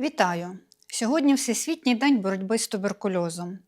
Вітаю! Сьогодні Всесвітній день боротьби з туберкульозом,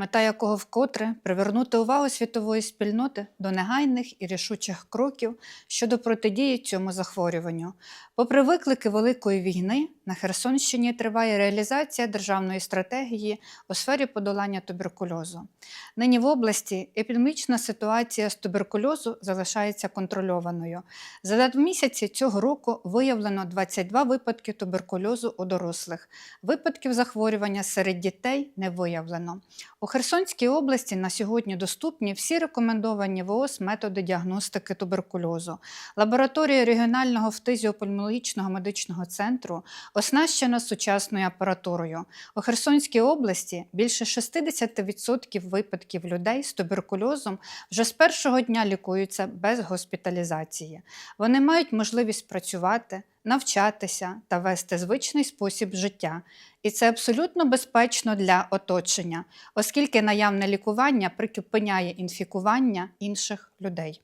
мета якого вкотре привернути увагу світової спільноти до негайних і рішучих кроків щодо протидії цьому захворюванню. Попри виклики Великої війни, на Херсонщині триває реалізація державної стратегії у сфері подолання туберкульозу. Нині в області епідемічна ситуація з туберкульозу залишається контрольованою. За два місяці цього року виявлено 22 випадки туберкульозу у дорослих. Випадків захворювання серед дітей не виявлено. У Херсонській області на сьогодні доступні всі рекомендовані ВООЗ методи діагностики туберкульозу. Лабораторія регіонального фтизіопульмологічного медичного центру оснащена сучасною апаратурою. У Херсонській області більше 60% випадків людей з туберкульозом вже з першого дня лікуються без госпіталізації. Вони мають можливість працювати, навчатися та вести звичний спосіб життя. І це абсолютно безпечно для оточення, оскільки наявне лікування припиняє інфікування інших людей.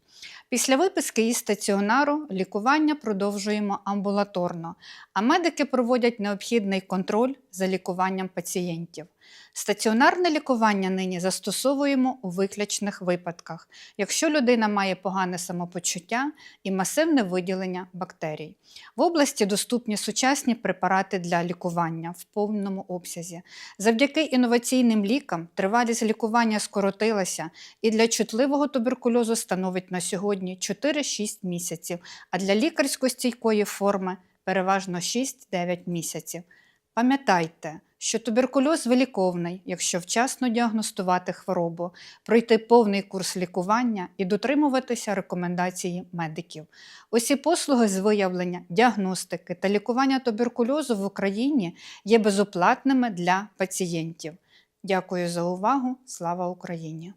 Після виписки із стаціонару лікування продовжуємо амбулаторно, а медики проводять необхідний контроль за лікуванням пацієнтів. Стаціонарне лікування нині застосовуємо у виключних випадках, якщо людина має погане самопочуття і масивне виділення бактерій. В області доступні сучасні препарати для лікування в повному обсязі. Завдяки інноваційним лікам тривалість лікування скоротилася і для чутливого туберкульозу становить на сьогодні 4-6 місяців, а для лікарсько-стійкої форми переважно 6-9 місяців. Пам'ятайте, що туберкульоз виліковний, якщо вчасно діагностувати хворобу, пройти повний курс лікування і дотримуватися рекомендацій медиків. Усі послуги з виявлення, діагностики та лікування туберкульозу в Україні є безоплатними для пацієнтів. Дякую за увагу! Слава Україні!